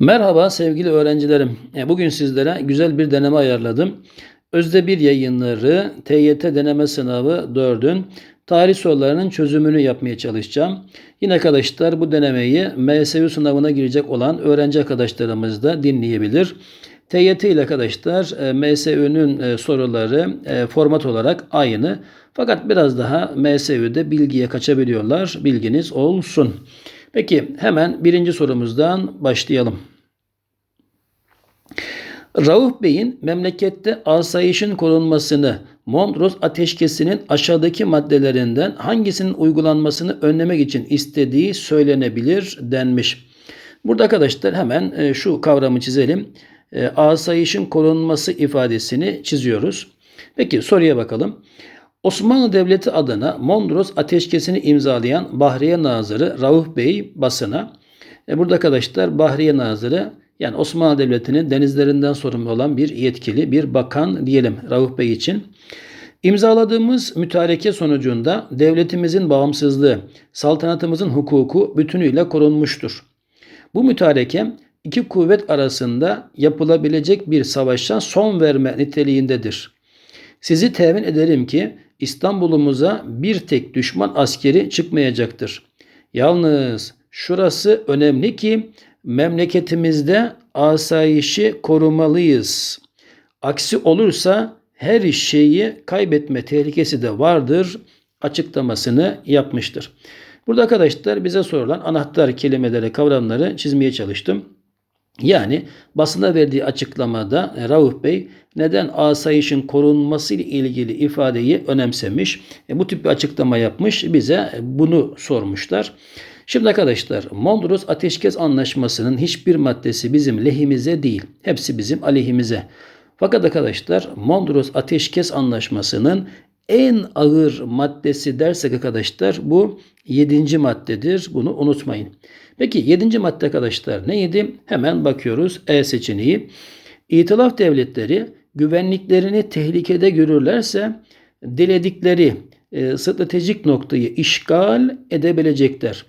Merhaba sevgili öğrencilerim. E, Bugün sizlere güzel bir deneme ayarladım. Özde bir yayınları TYT deneme sınavı 4'ün tarih sorularının çözümünü yapmaya çalışacağım. Yine arkadaşlar bu denemeyi MSU sınavına girecek olan öğrenci arkadaşlarımız da dinleyebilir. TYT ile arkadaşlar e, MSÜ'nün e, soruları format olarak aynı. Fakat biraz daha MSÜ'de bilgiye kaçabiliyorlar. Bilginiz olsun. Peki hemen birinci sorumuzdan başlayalım. Rauf Bey'in memlekette asayişin korunmasını Mondros Ateşkesi'nin aşağıdaki maddelerinden hangisinin uygulanmasını önlemek için istediği söylenebilir denmiş. Burada arkadaşlar hemen e, şu kavramı çizelim. E, Asayişin korunması ifadesini çiziyoruz. Peki soruya bakalım. Osmanlı Devleti adına Mondros Ateşkesi'ni imzalayan Bahriye Nazırı Rauf Bey basına e, burada arkadaşlar Bahriye Nazırı yani Osmanlı Devleti'nin denizlerinden sorumlu olan bir yetkili, bir bakan diyelim Rauf Bey için. İmzaladığımız mütareke sonucunda devletimizin bağımsızlığı, saltanatımızın hukuku bütünüyle korunmuştur. Bu mütareke iki kuvvet arasında yapılabilecek bir savaşa son verme niteliğindedir. Sizi temin ederim ki İstanbul'umuza bir tek düşman askeri çıkmayacaktır. Yalnız şurası önemli ki memleketimizde asayişi korumalıyız. Aksi olursa her şeyi kaybetme tehlikesi de vardır açıklamasını yapmıştır. Burada arkadaşlar bize sorulan anahtar kelimeleri, kavramları çizmeye çalıştım. Yani basına verdiği açıklamada Rauf Bey neden asayişin korunması ile ilgili ifadeyi önemsemiş. E, bu tip bir açıklama yapmış. Bize bunu sormuşlar. Şimdi arkadaşlar Mondros Ateşkes Anlaşması'nın hiçbir maddesi bizim lehimize değil. Hepsi bizim aleyhimize. Fakat arkadaşlar Mondros Ateşkes Anlaşması'nın en ağır maddesi dersek arkadaşlar bu 7. maddedir. Bunu unutmayın. Peki 7. madde arkadaşlar neydi? Hemen bakıyoruz E seçeneği. İtilaf devletleri güvenliklerini tehlikede görürlerse diledikleri e, stratejik noktayı işgal edebilecekler.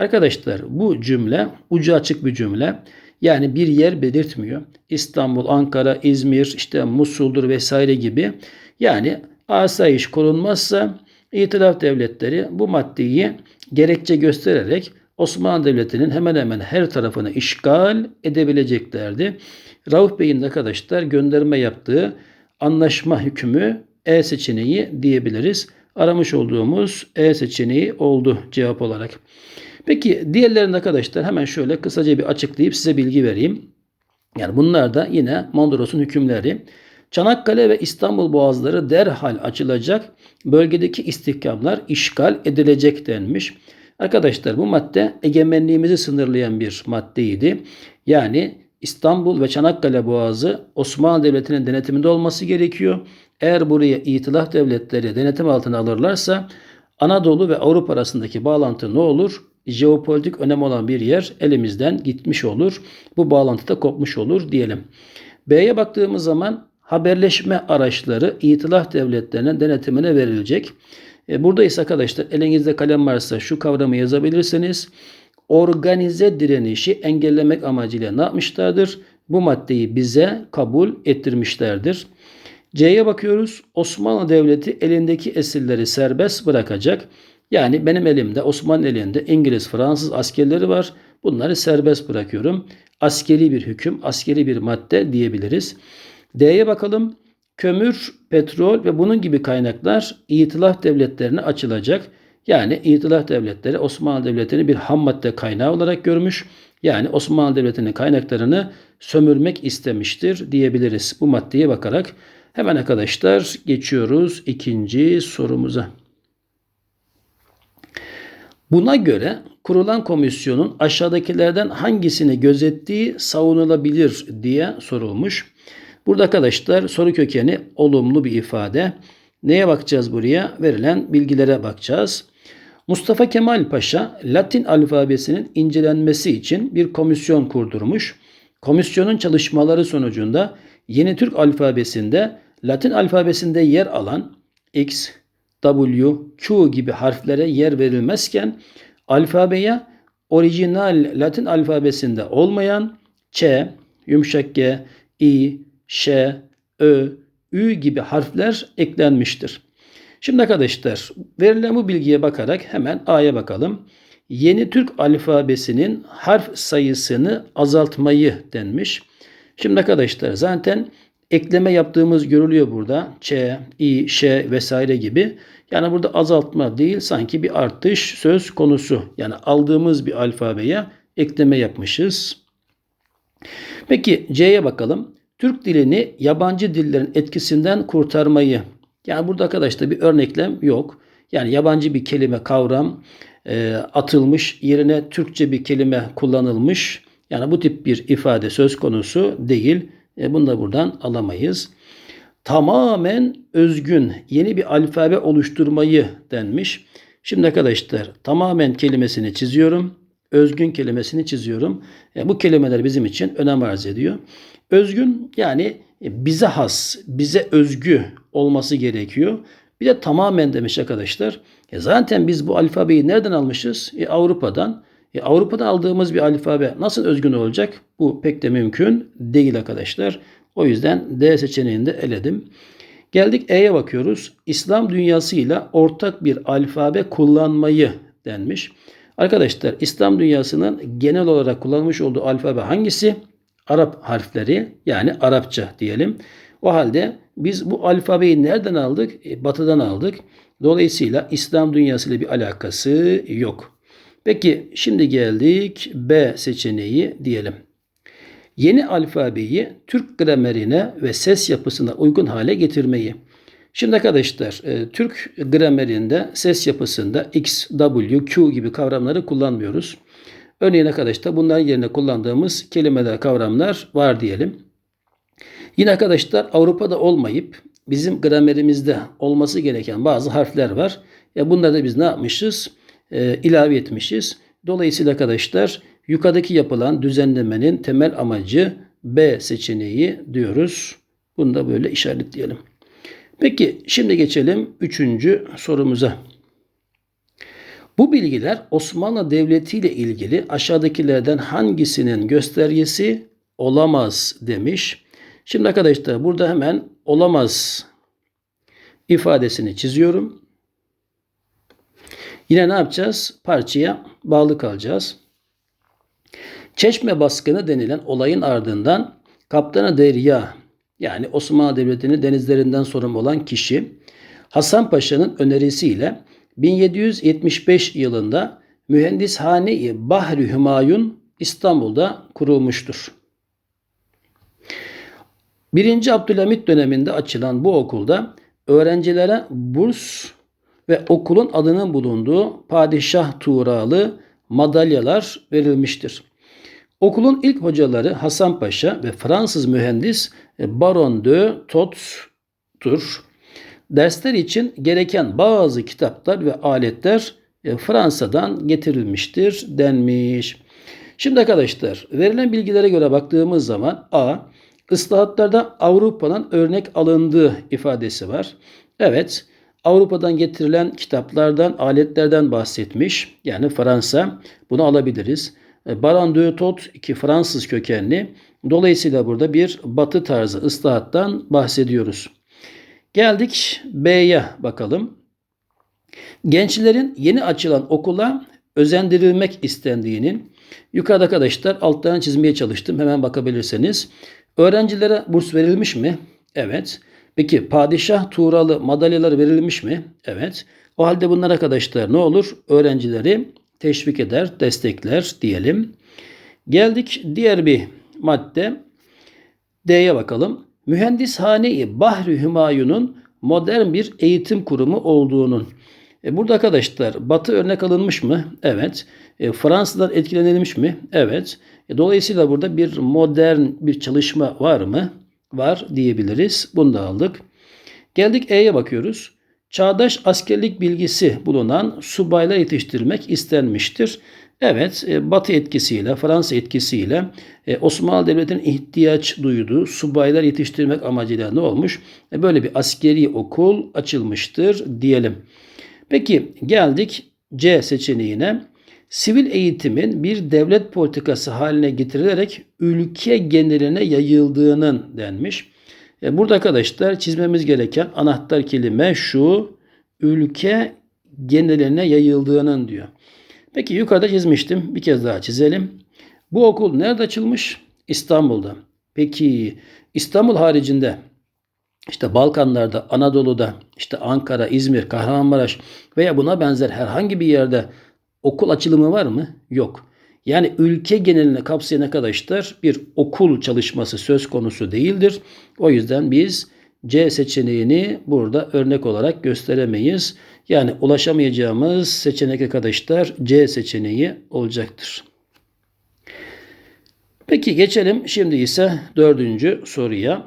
Arkadaşlar bu cümle ucu açık bir cümle. Yani bir yer belirtmiyor. İstanbul, Ankara, İzmir, işte Musul'dur vesaire gibi. Yani asayiş korunmazsa itilaf devletleri bu maddeyi gerekçe göstererek Osmanlı Devleti'nin hemen hemen her tarafını işgal edebileceklerdi. Rauf Bey'in arkadaşlar gönderme yaptığı anlaşma hükmü E seçeneği diyebiliriz. Aramış olduğumuz E seçeneği oldu cevap olarak. Peki diğerlerinde arkadaşlar hemen şöyle kısaca bir açıklayıp size bilgi vereyim. Yani bunlar da yine Mondros'un hükümleri. Çanakkale ve İstanbul boğazları derhal açılacak. Bölgedeki istihkamlar işgal edilecek denmiş. Arkadaşlar bu madde egemenliğimizi sınırlayan bir maddeydi. Yani İstanbul ve Çanakkale Boğazı Osmanlı Devleti'nin denetiminde olması gerekiyor. Eğer buraya itilaf devletleri denetim altına alırlarsa Anadolu ve Avrupa arasındaki bağlantı ne olur? Jeopolitik önem olan bir yer elimizden gitmiş olur. Bu bağlantı da kopmuş olur diyelim. B'ye baktığımız zaman haberleşme araçları itilaf devletlerinin denetimine verilecek. E, burada ise arkadaşlar elinizde kalem varsa şu kavramı yazabilirsiniz. Organize direnişi engellemek amacıyla ne yapmışlardır? Bu maddeyi bize kabul ettirmişlerdir. C'ye bakıyoruz. Osmanlı Devleti elindeki esirleri serbest bırakacak. Yani benim elimde Osmanlı elinde İngiliz, Fransız askerleri var. Bunları serbest bırakıyorum. Askeri bir hüküm, askeri bir madde diyebiliriz. D'ye bakalım. Kömür, petrol ve bunun gibi kaynaklar itilaf devletlerine açılacak. Yani itilaf devletleri Osmanlı Devleti'ni bir ham madde kaynağı olarak görmüş. Yani Osmanlı Devleti'nin kaynaklarını sömürmek istemiştir diyebiliriz bu maddeye bakarak. Hemen arkadaşlar geçiyoruz ikinci sorumuza. Buna göre kurulan komisyonun aşağıdakilerden hangisini gözettiği savunulabilir diye sorulmuş. Burada arkadaşlar soru kökeni olumlu bir ifade. Neye bakacağız buraya? Verilen bilgilere bakacağız. Mustafa Kemal Paşa Latin alfabesinin incelenmesi için bir komisyon kurdurmuş. Komisyonun çalışmaları sonucunda Yeni Türk alfabesinde Latin alfabesinde yer alan X, W, Q gibi harflere yer verilmezken alfabeye orijinal Latin alfabesinde olmayan Ç, yumuşak G, İ, Ş, Ö, Ü gibi harfler eklenmiştir. Şimdi arkadaşlar verilen bu bilgiye bakarak hemen A'ya bakalım. Yeni Türk alfabesinin harf sayısını azaltmayı denmiş. Şimdi arkadaşlar zaten ekleme yaptığımız görülüyor burada. Ç, İ, Ş vesaire gibi. Yani burada azaltma değil sanki bir artış söz konusu. Yani aldığımız bir alfabeye ekleme yapmışız. Peki C'ye bakalım. Türk dilini yabancı dillerin etkisinden kurtarmayı. Yani burada arkadaşlar bir örneklem yok. Yani yabancı bir kelime, kavram e, atılmış, yerine Türkçe bir kelime kullanılmış. Yani bu tip bir ifade söz konusu değil. E, bunu da buradan alamayız. Tamamen özgün yeni bir alfabe oluşturmayı denmiş. Şimdi arkadaşlar tamamen kelimesini çiziyorum. Özgün kelimesini çiziyorum. E, bu kelimeler bizim için önem arz ediyor. Özgün yani bize has, bize özgü olması gerekiyor. Bir de tamamen demiş arkadaşlar. E zaten biz bu alfabeyi nereden almışız? E Avrupa'dan. E Avrupa'dan aldığımız bir alfabe nasıl özgün olacak? Bu pek de mümkün değil arkadaşlar. O yüzden D seçeneğini de eledim. Geldik E'ye bakıyoruz. İslam dünyasıyla ortak bir alfabe kullanmayı denmiş. Arkadaşlar İslam dünyasının genel olarak kullanmış olduğu alfabe hangisi? Arap harfleri yani Arapça diyelim. O halde biz bu alfabeyi nereden aldık? E, batı'dan aldık. Dolayısıyla İslam dünyasıyla bir alakası yok. Peki şimdi geldik B seçeneği diyelim. Yeni alfabeyi Türk gramerine ve ses yapısına uygun hale getirmeyi. Şimdi arkadaşlar e, Türk gramerinde ses yapısında X, W, Q gibi kavramları kullanmıyoruz. Örneğin arkadaşlar bunların yerine kullandığımız kelimeler, kavramlar var diyelim. Yine arkadaşlar Avrupa'da olmayıp bizim gramerimizde olması gereken bazı harfler var. Ya bunları da biz ne yapmışız? E, ilave etmişiz. Dolayısıyla arkadaşlar yukarıdaki yapılan düzenlemenin temel amacı B seçeneği diyoruz. Bunu da böyle işaretleyelim. Peki şimdi geçelim üçüncü sorumuza. Bu bilgiler Osmanlı Devleti ile ilgili aşağıdakilerden hangisinin göstergesi olamaz demiş. Şimdi arkadaşlar burada hemen olamaz ifadesini çiziyorum. Yine ne yapacağız? Parçaya bağlı kalacağız. Çeşme baskını denilen olayın ardından Kaptanı Derya yani Osmanlı Devleti'nin denizlerinden sorumlu olan kişi Hasan Paşa'nın önerisiyle 1775 yılında Mühendishane-i Bahri Hümayun İstanbul'da kurulmuştur. Birinci Abdülhamit döneminde açılan bu okulda öğrencilere burs ve okulun adının bulunduğu padişah tuğralı madalyalar verilmiştir. Okulun ilk hocaları Hasan Paşa ve Fransız mühendis Baron de Tot'tur. Dersler için gereken bazı kitaplar ve aletler e, Fransa'dan getirilmiştir denmiş. Şimdi arkadaşlar verilen bilgilere göre baktığımız zaman A. Islahatlarda Avrupa'dan örnek alındığı ifadesi var. Evet Avrupa'dan getirilen kitaplardan, aletlerden bahsetmiş. Yani Fransa bunu alabiliriz. E, Baron de Tot ki Fransız kökenli. Dolayısıyla burada bir batı tarzı ıslahattan bahsediyoruz. Geldik B'ye bakalım. Gençlerin yeni açılan okula özendirilmek istendiğinin yukarıda arkadaşlar altlarını çizmeye çalıştım. Hemen bakabilirseniz. Öğrencilere burs verilmiş mi? Evet. Peki padişah tuğralı madalyalar verilmiş mi? Evet. O halde bunlar arkadaşlar ne olur? Öğrencileri teşvik eder, destekler diyelim. Geldik diğer bir madde. D'ye bakalım. Mühendishane-i Bahri Hümayun'un modern bir eğitim kurumu olduğunun. E burada arkadaşlar Batı örnek alınmış mı? Evet. E, Fransızlar etkilenilmiş mi? Evet. E, dolayısıyla burada bir modern bir çalışma var mı? Var diyebiliriz. Bunu da aldık. Geldik E'ye bakıyoruz. Çağdaş askerlik bilgisi bulunan subaylar yetiştirmek istenmiştir. Evet, e, Batı etkisiyle, Fransa etkisiyle e, Osmanlı Devleti'nin ihtiyaç duyduğu subaylar yetiştirmek amacıyla ne olmuş? E, böyle bir askeri okul açılmıştır diyelim. Peki geldik C seçeneğine. Sivil eğitimin bir devlet politikası haline getirilerek ülke geneline yayıldığının denmiş. E burada arkadaşlar çizmemiz gereken anahtar kelime şu ülke geneline yayıldığının diyor. Peki yukarıda çizmiştim. Bir kez daha çizelim. Bu okul nerede açılmış? İstanbul'da. Peki İstanbul haricinde işte Balkanlarda, Anadolu'da, işte Ankara, İzmir, Kahramanmaraş veya buna benzer herhangi bir yerde okul açılımı var mı? Yok. Yani ülke geneline kapsayan arkadaşlar bir okul çalışması söz konusu değildir. O yüzden biz C seçeneğini burada örnek olarak gösteremeyiz. Yani ulaşamayacağımız seçenek arkadaşlar C seçeneği olacaktır. Peki geçelim şimdi ise dördüncü soruya.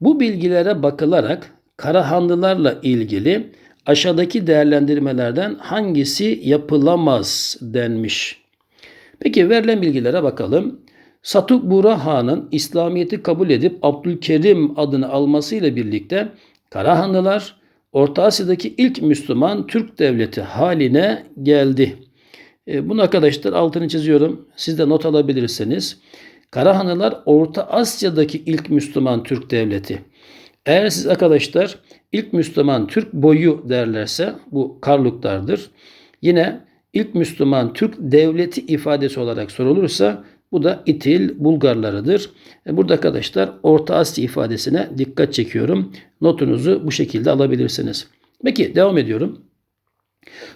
Bu bilgilere bakılarak Karahanlılarla ilgili aşağıdaki değerlendirmelerden hangisi yapılamaz denmiş. Peki verilen bilgilere bakalım. Satuk Bura Han'ın İslamiyet'i kabul edip Abdülkerim adını almasıyla birlikte Karahanlılar Orta Asya'daki ilk Müslüman Türk devleti haline geldi. E, bunu arkadaşlar altını çiziyorum. Siz de not alabilirsiniz. Karahanlılar Orta Asya'daki ilk Müslüman Türk devleti. Eğer siz arkadaşlar ilk Müslüman Türk boyu derlerse bu Karluklardır. Yine ilk Müslüman Türk devleti ifadesi olarak sorulursa bu da İtil Bulgarlarıdır. E, burada arkadaşlar Orta Asya ifadesine dikkat çekiyorum. Notunuzu bu şekilde alabilirsiniz. Peki devam ediyorum.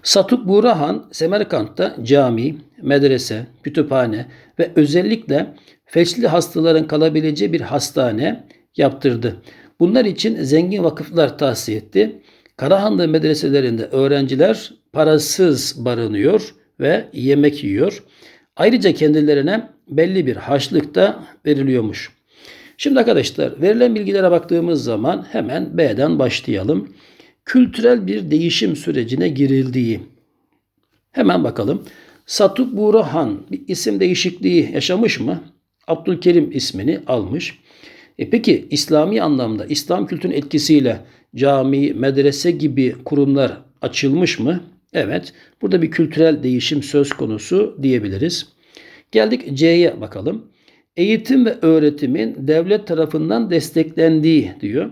Satuk Burahan Semerkant'ta cami, medrese, kütüphane ve özellikle felçli hastaların kalabileceği bir hastane yaptırdı. Bunlar için zengin vakıflar tahsis etti. Karahanlı medreselerinde öğrenciler parasız barınıyor ve yemek yiyor. Ayrıca kendilerine belli bir haçlık da veriliyormuş. Şimdi arkadaşlar verilen bilgilere baktığımız zaman hemen B'den başlayalım. Kültürel bir değişim sürecine girildiği. Hemen bakalım. Satuk Burahan bir isim değişikliği yaşamış mı? Abdülkerim ismini almış. E peki İslami anlamda İslam kültürünün etkisiyle cami, medrese gibi kurumlar açılmış mı? Evet. Burada bir kültürel değişim söz konusu diyebiliriz. Geldik C'ye bakalım. Eğitim ve öğretimin devlet tarafından desteklendiği diyor.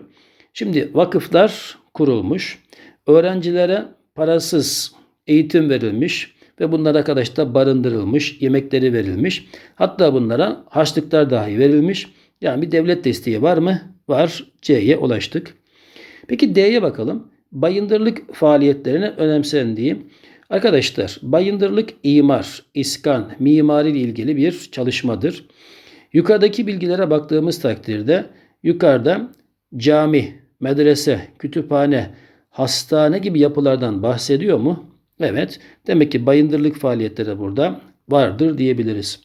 Şimdi vakıflar kurulmuş. Öğrencilere parasız eğitim verilmiş ve bunlar arkadaşlar barındırılmış, yemekleri verilmiş. Hatta bunlara harçlıklar dahi verilmiş. Yani bir devlet desteği var mı? Var. C'ye ulaştık. Peki D'ye bakalım. Bayındırlık faaliyetlerine önemsendiği. Arkadaşlar bayındırlık imar, iskan, mimari ile ilgili bir çalışmadır. Yukarıdaki bilgilere baktığımız takdirde yukarıda cami, medrese, kütüphane, hastane gibi yapılardan bahsediyor mu? Evet. Demek ki bayındırlık faaliyetleri burada vardır diyebiliriz.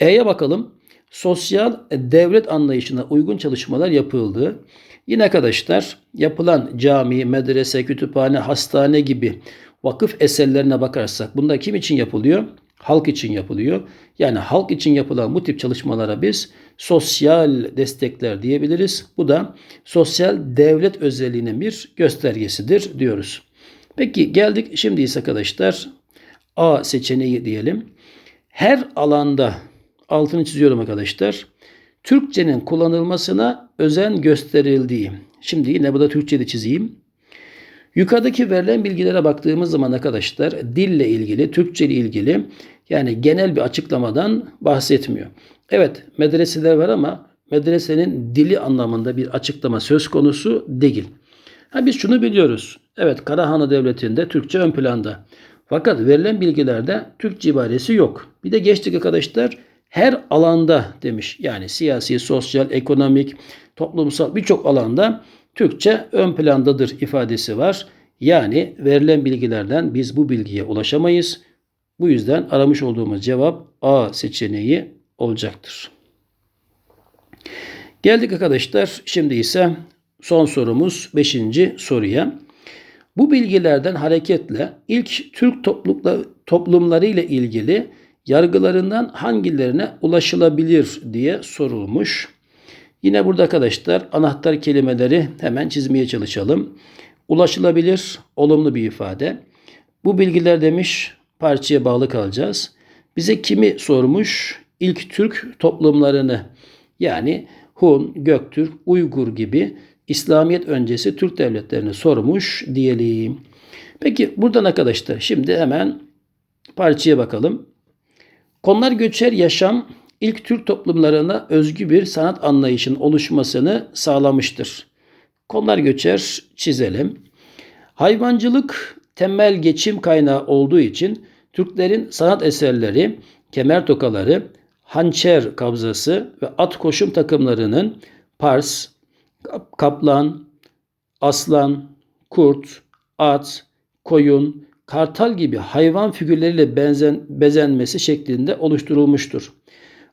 E'ye bakalım. Sosyal devlet anlayışına uygun çalışmalar yapıldı. Yine arkadaşlar yapılan cami, medrese, kütüphane, hastane gibi vakıf eserlerine bakarsak bunda kim için yapılıyor? Halk için yapılıyor. Yani halk için yapılan bu tip çalışmalara biz sosyal destekler diyebiliriz. Bu da sosyal devlet özelliğinin bir göstergesidir diyoruz. Peki geldik şimdi ise arkadaşlar A seçeneği diyelim. Her alanda altını çiziyorum arkadaşlar. Türkçenin kullanılmasına özen gösterildiği. Şimdi yine bu da Türkçe'de çizeyim. Yukarıdaki verilen bilgilere baktığımız zaman arkadaşlar dille ilgili, Türkçe ile ilgili yani genel bir açıklamadan bahsetmiyor. Evet medreseler var ama medresenin dili anlamında bir açıklama söz konusu değil. Ha biz şunu biliyoruz. Evet Karahanlı Devleti'nde Türkçe ön planda. Fakat verilen bilgilerde Türkçe ibaresi yok. Bir de geçtik arkadaşlar her alanda demiş. Yani siyasi, sosyal, ekonomik, toplumsal birçok alanda Türkçe ön plandadır ifadesi var. Yani verilen bilgilerden biz bu bilgiye ulaşamayız. Bu yüzden aramış olduğumuz cevap A seçeneği olacaktır. Geldik arkadaşlar. Şimdi ise son sorumuz 5. soruya. Bu bilgilerden hareketle ilk Türk toplumları ile ilgili yargılarından hangilerine ulaşılabilir diye sorulmuş. Yine burada arkadaşlar anahtar kelimeleri hemen çizmeye çalışalım. Ulaşılabilir, olumlu bir ifade. Bu bilgiler demiş parçaya bağlı kalacağız. Bize kimi sormuş? İlk Türk toplumlarını yani Hun, Göktürk, Uygur gibi İslamiyet öncesi Türk devletlerini sormuş diyelim. Peki buradan arkadaşlar şimdi hemen parçaya bakalım. Konular göçer yaşam ilk Türk toplumlarına özgü bir sanat anlayışının oluşmasını sağlamıştır. Konular göçer çizelim. Hayvancılık temel geçim kaynağı olduğu için Türklerin sanat eserleri, kemer tokaları, hançer kabzası ve at koşum takımlarının pars, kaplan, aslan, kurt, at, koyun, kartal gibi hayvan figürleriyle benzen, bezenmesi şeklinde oluşturulmuştur.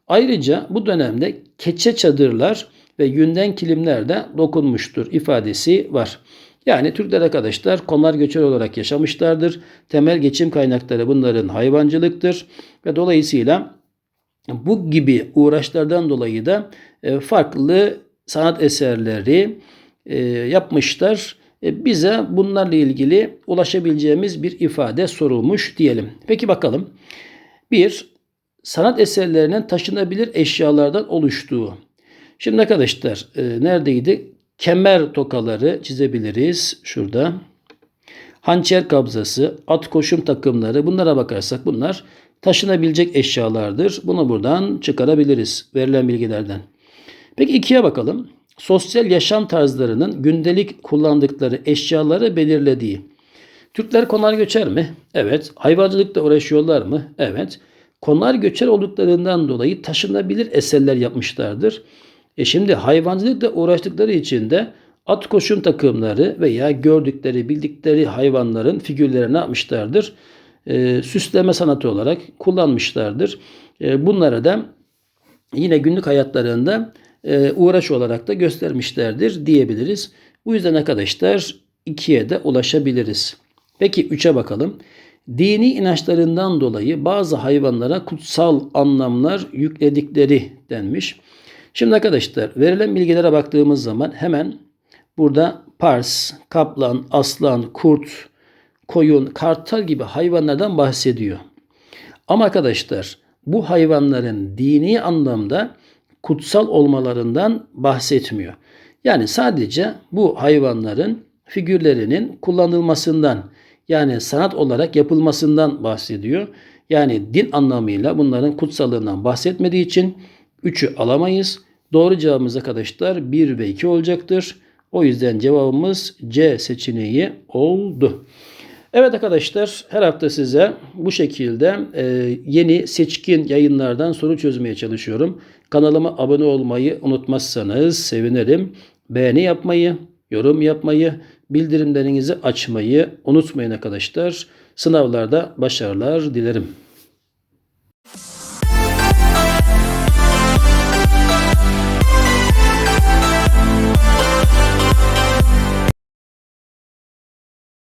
Ayrıca bu dönemde keçe çadırlar ve yünden kilimler de dokunmuştur ifadesi var. Yani Türkler arkadaşlar konar göçer olarak yaşamışlardır. Temel geçim kaynakları bunların hayvancılıktır ve dolayısıyla bu gibi uğraşlardan dolayı da e, farklı sanat eserleri e, yapmışlar. E, bize bunlarla ilgili ulaşabileceğimiz bir ifade sorulmuş diyelim. Peki bakalım. Bir, sanat eserlerinin taşınabilir eşyalardan oluştuğu. Şimdi arkadaşlar neredeydi? kemer tokaları çizebiliriz. Şurada. Hançer kabzası, at koşum takımları bunlara bakarsak bunlar taşınabilecek eşyalardır. Bunu buradan çıkarabiliriz verilen bilgilerden. Peki ikiye bakalım. Sosyal yaşam tarzlarının gündelik kullandıkları eşyaları belirlediği. Türkler konar göçer mi? Evet. Hayvancılıkla uğraşıyorlar mı? Evet. Konar göçer olduklarından dolayı taşınabilir eserler yapmışlardır. E şimdi hayvancılıkla uğraştıkları için de at koşum takımları veya gördükleri, bildikleri hayvanların figürlerini yapmışlardır? E, süsleme sanatı olarak kullanmışlardır. E, bunlara da yine günlük hayatlarında uğraş olarak da göstermişlerdir diyebiliriz. Bu yüzden arkadaşlar ikiye de ulaşabiliriz. Peki üçe bakalım. Dini inançlarından dolayı bazı hayvanlara kutsal anlamlar yükledikleri denmiş. Şimdi arkadaşlar verilen bilgilere baktığımız zaman hemen burada pars, kaplan, aslan, kurt, koyun, kartal gibi hayvanlardan bahsediyor. Ama arkadaşlar bu hayvanların dini anlamda kutsal olmalarından bahsetmiyor. Yani sadece bu hayvanların figürlerinin kullanılmasından yani sanat olarak yapılmasından bahsediyor. Yani din anlamıyla bunların kutsalığından bahsetmediği için 3'ü alamayız. Doğru cevabımız arkadaşlar 1 ve 2 olacaktır. O yüzden cevabımız C seçeneği oldu. Evet arkadaşlar her hafta size bu şekilde e, yeni seçkin yayınlardan soru çözmeye çalışıyorum. Kanalıma abone olmayı unutmazsanız sevinirim. Beğeni yapmayı, yorum yapmayı, bildirimlerinizi açmayı unutmayın arkadaşlar. Sınavlarda başarılar dilerim.